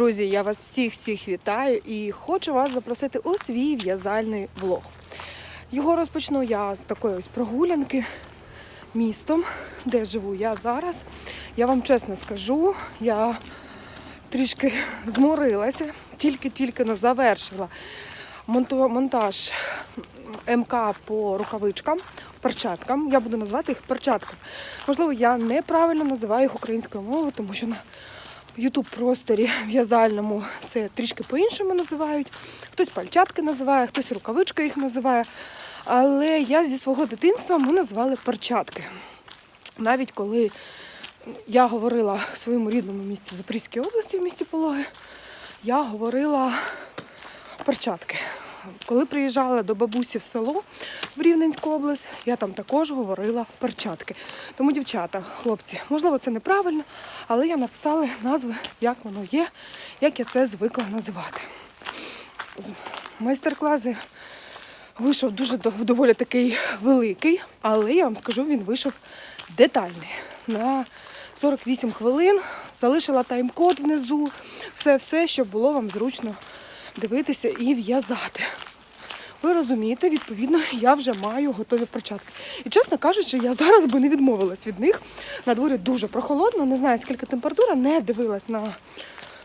Друзі, я вас всіх всіх вітаю і хочу вас запросити у свій в'язальний влог. Його розпочну я з такої ось прогулянки містом, де живу я зараз. Я вам чесно скажу, я трішки зморилася, тільки-тільки но завершила монтаж МК по рукавичкам, перчаткам. Я буду називати їх перчатками. Можливо, я неправильно називаю їх українською мовою, тому що на ютуб просторі в'язальному це трішки по-іншому називають. Хтось пальчатки називає, хтось рукавичка їх називає. Але я зі свого дитинства ми називали перчатки. Навіть коли я говорила в своєму рідному місті Запорізькій області, в місті Пологи, я говорила перчатки. Коли приїжджала до бабусі в село в Рівненську область, я там також говорила перчатки. Тому, дівчата, хлопці, можливо, це неправильно, але я написала назви, як воно є, як я це звикла називати. Майстер-класи вийшов дуже доволі такий великий, але я вам скажу, він вийшов детальний. На 48 хвилин залишила тайм-код внизу, все-все, щоб було вам зручно дивитися і в'язати. Ви розумієте, відповідно, я вже маю готові перчатки. І чесно кажучи, я зараз би не відмовилась від них. На дворі дуже прохолодно, не знаю, скільки температура, не дивилась на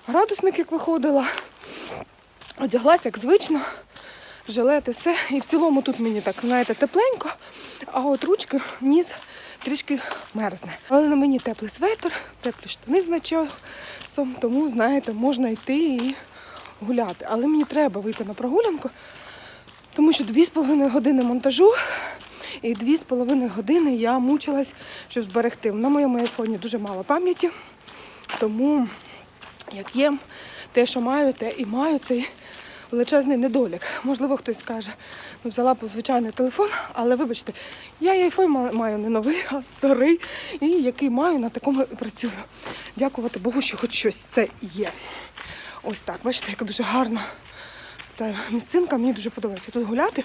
градусник, як виходила. Одяглася, як звично, жилети, все. І в цілому тут мені так, знаєте, тепленько, а от ручки, ніс трішки мерзне. Але на мені теплий светр, теплі штани з начосом, тому, знаєте, можна йти і гуляти. Але мені треба вийти на прогулянку, тому що дві з половиною години монтажу і дві з половиною години я мучилась, щоб зберегти. На моєму айфоні дуже мало пам'яті, тому як є, те, що маю, те і маю цей величезний недолік. Можливо, хтось скаже, ну взяла б звичайний телефон, але вибачте, я і айфон маю не новий, а старий, і який маю, на такому і працюю. Дякувати Богу, що хоч щось це є. Ось так, бачите, як дуже гарно. Та місцинка мені дуже подобається тут гуляти.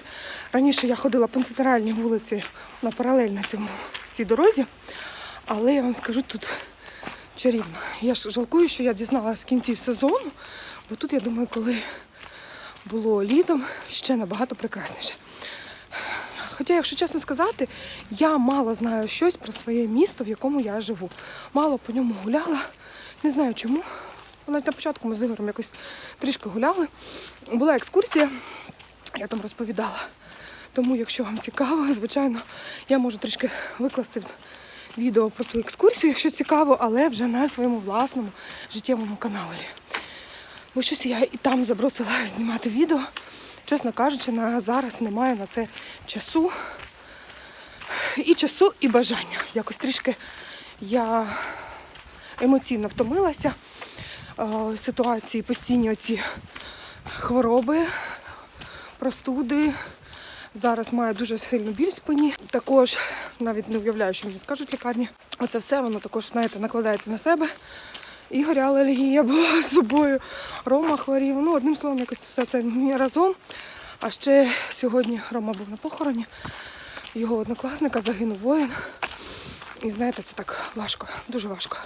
Раніше я ходила по центральній вулиці на паралельно цьому цій дорозі, але я вам скажу тут чарівно. Я ж жалкую, що я дізналася в кінці сезону, бо тут, я думаю, коли було літом, ще набагато прекрасніше. Хоча, якщо чесно сказати, я мало знаю щось про своє місто, в якому я живу. Мало по ньому гуляла, не знаю чому. Навіть на початку ми з Ігорем якось трішки гуляли. Була екскурсія, я там розповідала. Тому, якщо вам цікаво, звичайно, я можу трішки викласти відео про ту екскурсію, якщо цікаво, але вже на своєму власному життєвому каналі. Бо щось я і там забросила знімати відео. Чесно кажучи, на зараз немає на це часу. І часу, і бажання. Якось трішки я емоційно втомилася. Е, Ситуації постійні оці хвороби, простуди. Зараз маю дуже сильну біль в спині. Також навіть не уявляю, що мені скажуть лікарні. Оце все воно також, знаєте, накладається на себе. Ігоря алергія була з собою, Рома хворів. Ну, одним словом, якось все це мені разом. А ще сьогодні Рома був на похороні. Його однокласника загинув воїн. І знаєте, це так важко, дуже важко.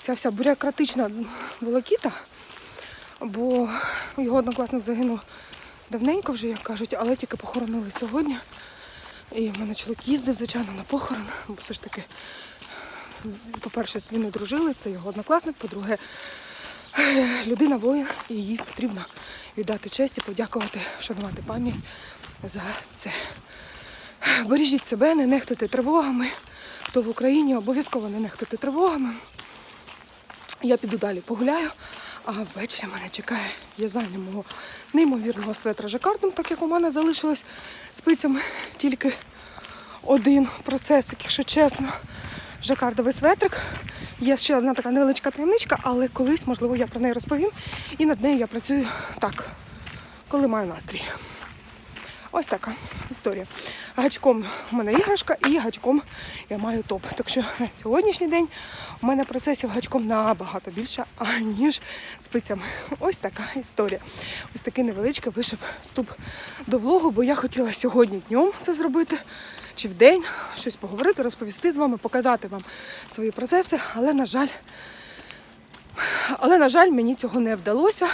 Ця вся бюрократична волокіта, бо його однокласник загинув давненько вже, як кажуть, але тільки похоронили сьогодні. І в мене чоловік їздив, звичайно, на похорон, бо все ж таки, по-перше, він одружили, це його однокласник, по-друге, людина воїн, і їй потрібно віддати честь і подякувати, вшанувати пам'ять за це. Бережіть себе, не нехтуйте тривогами. Хто в Україні, обов'язково не нехтуйте тривогами. Я піду далі погуляю, а ввечері мене чекає в'язання мого неймовірного светра жакардом, так як у мене залишилось спицями тільки один процесик, якщо чесно. Жакардовий светрик. Є ще одна така невеличка таємничка, але колись, можливо, я про неї розповім. І над нею я працюю так, коли маю настрій. Ось така історія. Гачком у мене іграшка і гачком я маю топ. Так що на сьогоднішній день у мене процесів гачком набагато більше, аніж спицями. Ось така історія. Ось такий невеличкий вийшов вступ до влогу, бо я хотіла сьогодні днем це зробити, чи в день щось поговорити, розповісти з вами, показати вам свої процеси, але, на жаль, Але, на жаль, мені цього не вдалося.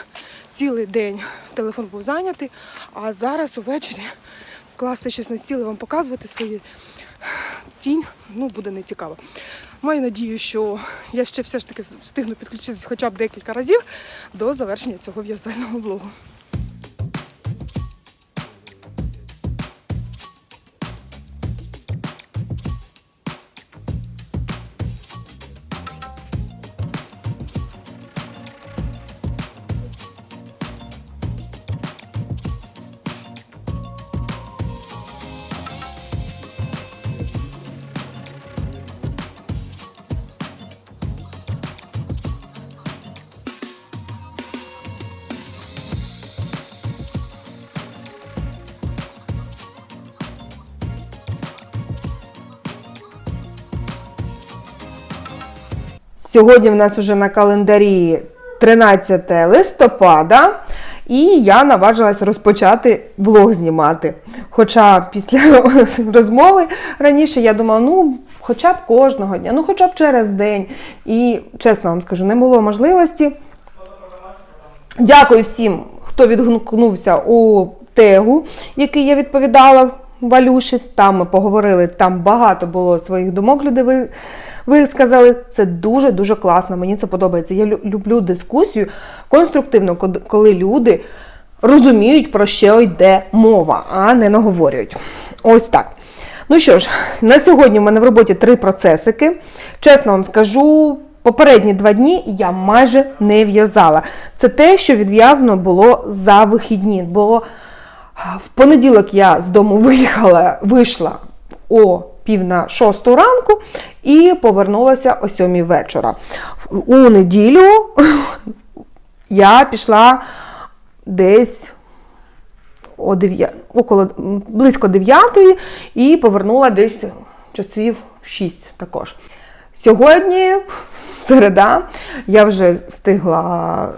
Цілий день телефон був зайнятий, а зараз увечері класти щось на стіл і вам показувати свою тінь, ну, буде нецікаво. Маю надію, що я ще все ж таки встигну підключитись хоча б декілька разів до завершення цього в'язального блогу. Сьогодні в нас вже на календарі 13 листопада, і я наважилась розпочати влог знімати. Хоча після розмови раніше я думала, ну, хоча б кожного дня, ну хоча б через день. І чесно вам скажу, не було можливості. Дякую всім, хто відгукнувся у тегу, який я відповідала Валюші. Там ми поговорили, там багато було своїх думок. Люди ви, сказали, це дуже-дуже класно. Мені це подобається. Я люблю дискусію конструктивно, коли люди розуміють, про що йде мова, а не наговорюють. Ось так. Ну що ж, на сьогодні в мене в роботі три процесики. Чесно вам скажу, попередні два дні я майже не в'язала. Це те, що відв'язано було за вихідні. Бо в понеділок я з дому виїхала, вийшла о пів на шосту ранку і повернулася о сьомій вечора. У неділю я пішла десь о 9, около, близько 9 і повернула десь часів 6 також. Сьогодні, середа, я вже встигла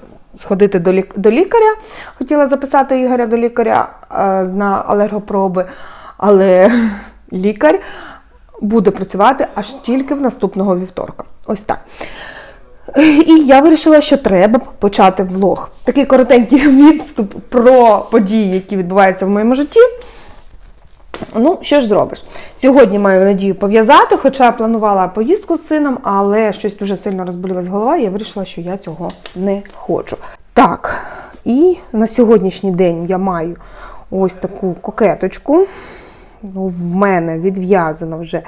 сходити до, лік- до лікаря. Хотіла записати Ігоря до лікаря е, на алергопроби, але лікар буде працювати аж тільки в наступного вівторка. Ось так. І я вирішила, що треба почати влог. Такий коротенький відступ про події, які відбуваються в моєму житті. Ну, що ж зробиш? Сьогодні маю надію пов'язати, хоча планувала поїздку з сином, але щось дуже сильно розболілась голова, і я вирішила, що я цього не хочу. Так, і на сьогоднішній день я маю ось таку кокеточку. Ну, в мене відв'язано вже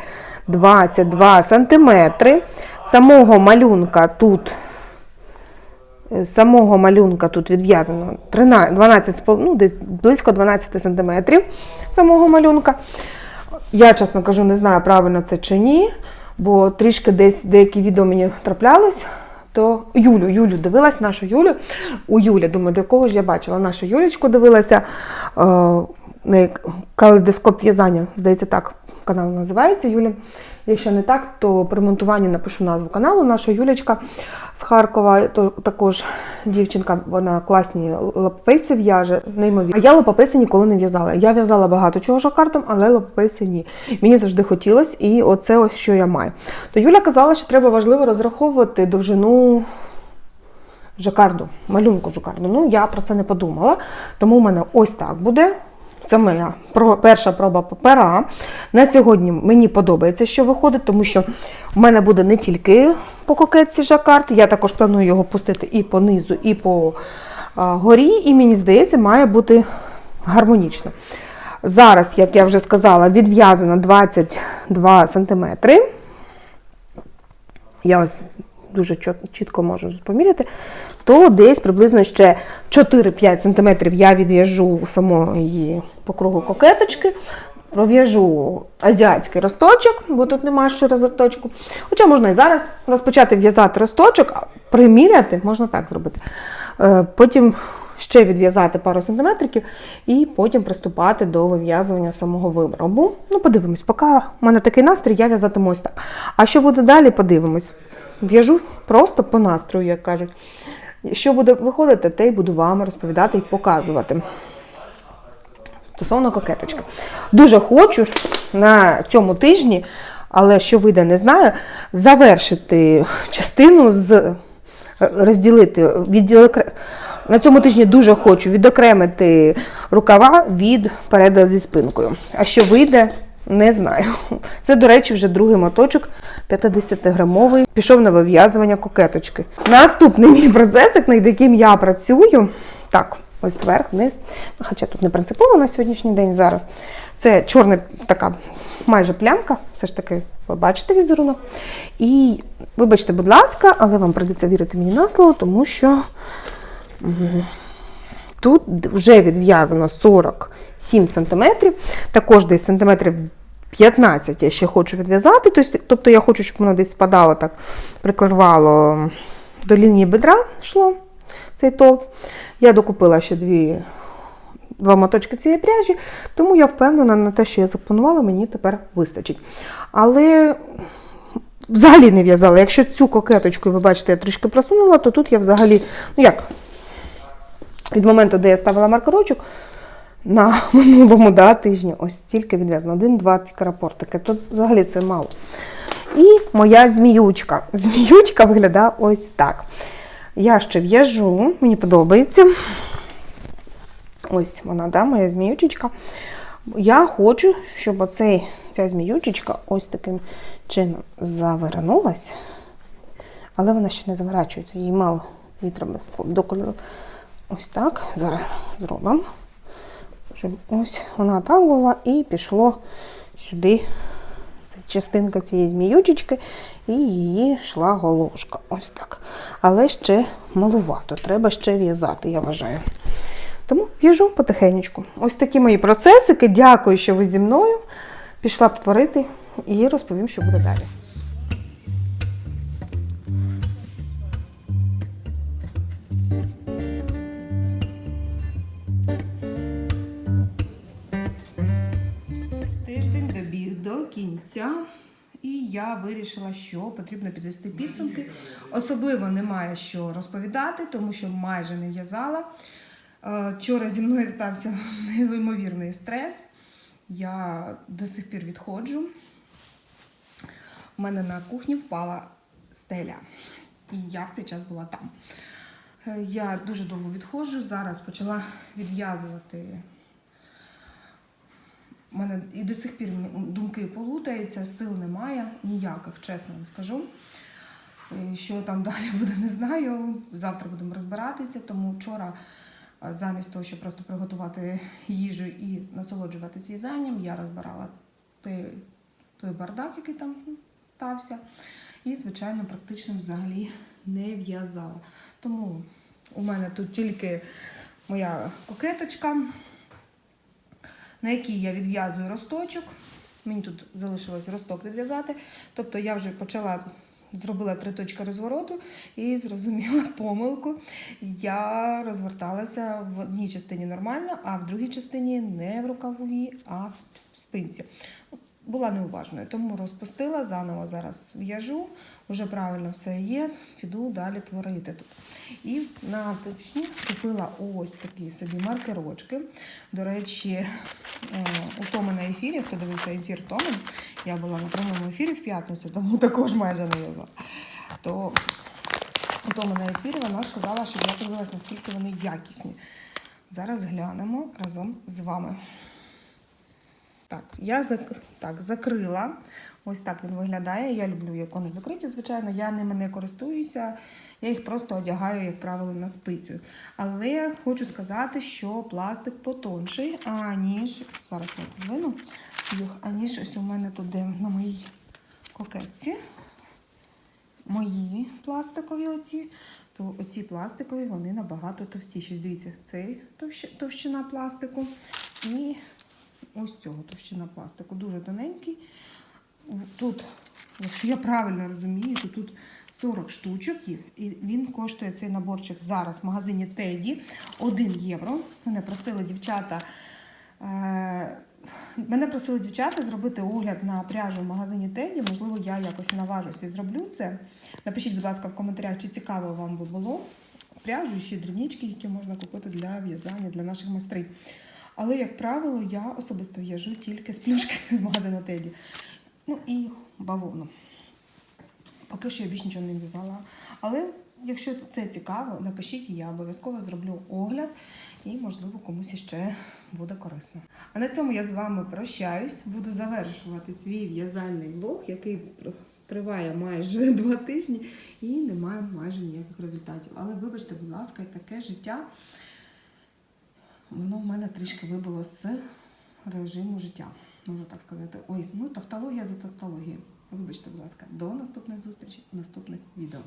22 сантиметри. Самого малюнка тут З самого малюнка тут відв'язано 13, 12, ну, десь близько 12 сантиметрів самого малюнка. Я, чесно кажу, не знаю, правильно це чи ні, бо трішки десь деякі відео мені траплялись. То Юлю, Юлю дивилась, нашу Юлю. У Юлі, думаю, до кого ж я бачила нашу Юлічку дивилася. Е, калейдоскоп в'язання, здається, так канал називається Юлі. Якщо не так, то при монтуванні напишу назву каналу. Наша Юлічка з Харкова, то також дівчинка, вона класні лапописи в'яже, неймовірно. А я лапописи ніколи не в'язала. Я в'язала багато чого жакартом, але лапописи ні. Мені завжди хотілося, і оце ось що я маю. То Юля казала, що треба важливо розраховувати довжину жакарду, малюнку жакарду. Ну, я про це не подумала, тому в мене ось так буде. Це моя перша проба пера. На сьогодні мені подобається, що виходить, тому що в мене буде не тільки по кокетці жакард, я також планую його пустити і по низу, і по горі, і мені здається, має бути гармонічно. Зараз, як я вже сказала, відв'язано 22 см. Я ось дуже чітко можу поміряти, то десь приблизно ще 4-5 см я відв'яжу самої по кругу кокеточки, пров'яжу азіатський росточок, бо тут немає ще росточку. Хоча можна і зараз розпочати в'язати росточок, а приміряти, можна так зробити. Е, Потім ще відв'язати пару сантиметриків і потім приступати до вив'язування самого виробу. Ну, подивимось, поки в мене такий настрій, я в'язатиму ось так. А що буде далі, подивимось. В'яжу просто по настрою, як кажуть. Що буде виходити, те й буду вам розповідати і показувати. Стосовно кокеточки. Дуже хочу на цьому тижні, але що вийде, не знаю, завершити частину з розділити, відділекре- на цьому тижні дуже хочу відокремити рукава від переда зі спинкою. А що вийде, не знаю. Це, до речі, вже другий моточок 50-грамовий. Пішов на вив'язування кокеточки. Наступний мій процесик, над яким я працюю. Так, ось зверх, вниз. Хоча тут не принципово на сьогоднішній день зараз. Це чорна така майже плямка, все ж таки, ви бачите візерунок. І вибачте, будь ласка, але вам прийдеться вірити мені на слово, тому що тут вже відв'язано 47 см, також десь сантиметрів 15 я ще хочу відв'язати. Тобто- Тобто я хочу, щоб воно десь спадало так, прикривало до лінії бедра йшло цей топ. Я докупила ще дві два моточки цієї пряжі, тому я впевнена на те, що я запланувала, мені тепер вистачить. Але взагалі не в'язала. Якщо цю кокеточку, ви бачите, я трішки просунула, то тут я взагалі, ну як, від моменту, де я ставила маркерочок, на минулому да, тижні ось стільки відв'язано. Один-два тільки рапортики. Тут взагалі це мало. І моя зміючка. Зміючка виглядає ось так. Я ще в'яжу, мені подобається. Ось вона, да, моя зміючечка. Я хочу, щоб оцей, ця зміючечка ось таким чином завернулася. Але вона ще не заворачується, їй мало. Треба доколи. Ось так. Зараз зробимо. Ось вона так була і пішло сюди частинка цієї зміючечки, і її йшла голошка. Ось так. Але ще малувато, треба ще в'язати, я вважаю. Тому в'яжу потихенечку. Ось такі мої процесики. Дякую, що ви зі мною. Пішла б творити і розповім, що буде далі. Кінця, і я вирішила, що потрібно підвести підсумки. Особливо немає що розповідати, тому що майже не в'язала. Е, Вчора зі мною стався неймовірний стрес. Я до сих пір відходжу. У мене на кухні впала стеля, і я в цей час була там. Е, Я дуже довго відходжу. Зараз почала відв'язувати у мене і до сих пір думки полутаються, сил немає, ніяких, чесно вам скажу. Е, Що там далі буде, не знаю. Завтра будемо розбиратися, тому вчора, замість того, щоб просто приготувати їжу і насолоджуватися в'язанням, я розбирала той, той бардак, який там стався. І, звичайно, практично взагалі не в'язала. Тому у мене тут тільки моя кокеточка на якій я відв'язую росточок. Мені тут залишилось росток відв'язати. Тобто я вже почала, зробила три точки розвороту і зрозуміла помилку. Я розверталася в одній частині нормально, а в другій частині не в рукавовій, а в спинці. Була неуважною, тому розпустила, заново зараз в'яжу, вже правильно все є, піду далі творити тут. І на тижні купила ось такі собі маркерочки. До речі, е, у Томи на ефірі, хто дивився ефір Томи, я була на прямому ефірі в п'ятницю, тому також майже не в'язала. То у Томи на ефірі вона сказала, що я подивилась, наскільки вони якісні. Зараз глянемо разом з вами. Так, я зак... так, закрила. Ось так він виглядає. Я люблю, як вони закриті, звичайно. Я ними не користуюся. Я їх просто одягаю, як правило, на спицю. Але хочу сказати, що пластик потонший, аніж. Зараз я подвину аніж ось у мене тут де на моїй кокетці. Мої пластикові оці, то оці пластикові вони набагато товстіші. Дивіться, товщ- товщина пластику і ось цього товщина пластику. Дуже тоненький. Тут, якщо я правильно розумію, то тут 40 штучок їх, і він коштує цей наборчик зараз в магазині Теді 1 євро. Мене просили дівчата. Е- Мене просили дівчата зробити огляд на пряжу в магазині Теді. Можливо, я якось наважуся і зроблю це. Напишіть, будь ласка, в коментарях, чи цікаво вам би було пряжу і ще дрібнички, які можна купити для в'язання для наших майстрів. Але, як правило, я особисто в'яжу тільки з плюшки з магазину Теді. Ну і бавовну. Поки що я більш нічого не в'язала. Але Якщо це цікаво, напишіть, я обов'язково зроблю огляд і, можливо, комусь іще буде корисно. А на цьому я з вами прощаюсь. Буду завершувати свій в'язальний влог, який триває майже два тижні і не має майже ніяких результатів. Але вибачте, будь ласка, таке життя воно в мене трішки вибило з режиму життя, можу так сказати. Ой, ну тавтологія за тавтологією. Вибачте, будь ласка, до наступних зустрічей, наступних відео.